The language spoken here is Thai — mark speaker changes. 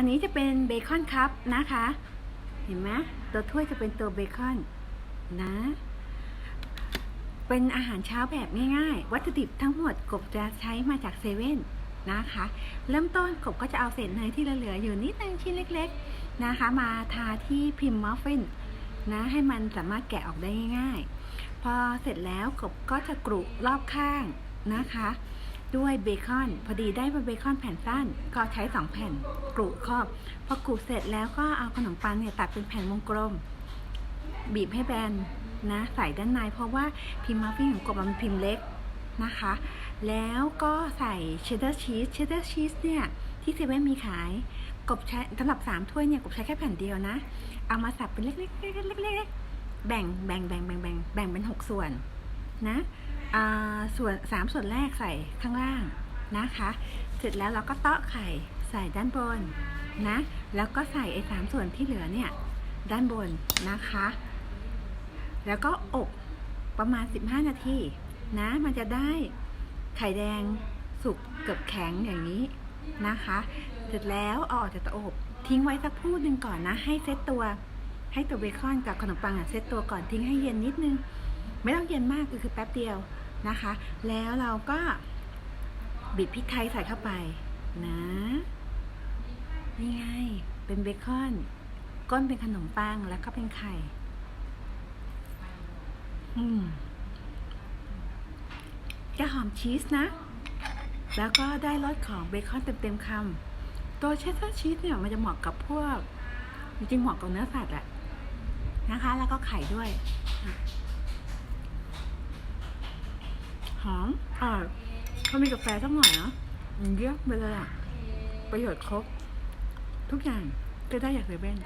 Speaker 1: อันนี้จะเป็นเบคอนครับนะคะ เห็นไหมตัวถ้วยจะเป็นตัวเบคอนนะ เป็นอาหารเช้าแบบง่ายๆ วัตถุดิบทั้งหมดกบจะใช้มาจากเซเว่นนะคะ เริ่มต้นกบก็จะเอาเศษเนยที่เหลืออยู่นิดนึงชิ้นเล็ก ๆนะคะ มาทาที่พิมพ์มัฟฟินนะให้มันสามารถแกะออกได้ง่ายๆ พอเสร็จแล้วกบก็จะกรุรอบข้างนะคะ ด้วยเบคอน พอดีได้มาเบคอนแผ่นสั้น ก็ใช้2แผ่นกรุครอบ พอกรุเสร็จแล้วก็เอาขนมปังเนี่ยตัดเป็นแผ่นวงกลม บีบให้แบนนะใส่ด้านในเพราะว่าพิมพ์มัฟฟินของกบมันพิมพ์เล็กนะคะ แล้วก็ใส่เชดเดาร์ชีสเชดเดาร์ชีสเนี่ยที่เซเว่นมีขาย กบใช้สำหรับ3ถ้วยเนี่ยกบใช้แค่แผ่นเดียวนะ เอามาสับเป็นเล็กๆเล็กๆเล็กๆแบ่งแบ่งแบ่งแบ่งแบ่งแบ่งเป็น6ส่วนนะอ่า ส่วน3ส่วนแรกใส่ข้างล่างนะคะ เสร็จแล้วเราก็เตาะไข่ใส่ด้านบนนะ แล้วก็ใส่ไอ้สามส่วนที่เหลือเนี่ยด้านบนนะคะ แล้วก็อบประมาณ 15 นาทีนะ มันจะได้ไข่แดงสุกเกือบแข็งอย่างนี้นะคะ เสร็จแล้วเอาออกจากเตาอบทิ้งไว้สักพูดหนึ่งก่อนนะ ให้เซตตัว ให้ตัวเบคอนกับขนมปังอะเซตตัวก่อนทิ้งให้เย็นนิดนึง ไม่ต้องเย็นมากคือคือแป๊บเดียว นะคะ แล้วเราก็บีบพริกไทยใส่เข้าไปนะนี่ไงเป็นเบคอนก้นเป็นขนมปังแล้วก็เป็นไข่อืมจะหอมชีสนะ แล้วก็ได้รสของเบคอนเต็มๆคำตัวเชสเตอร์ชีสเนี่ยมันจะเหมาะกับพวก จริงๆเหมาะกับเนื้อสัตว์แหละนะคะ แล้วก็ไข่ด้วย ห อมอร่อยเขามีกาแฟสักหน่อยเนะเยอะไปเลยอะประโยชน์ครบ ทุกอย่างจะได้อยากเซเว่น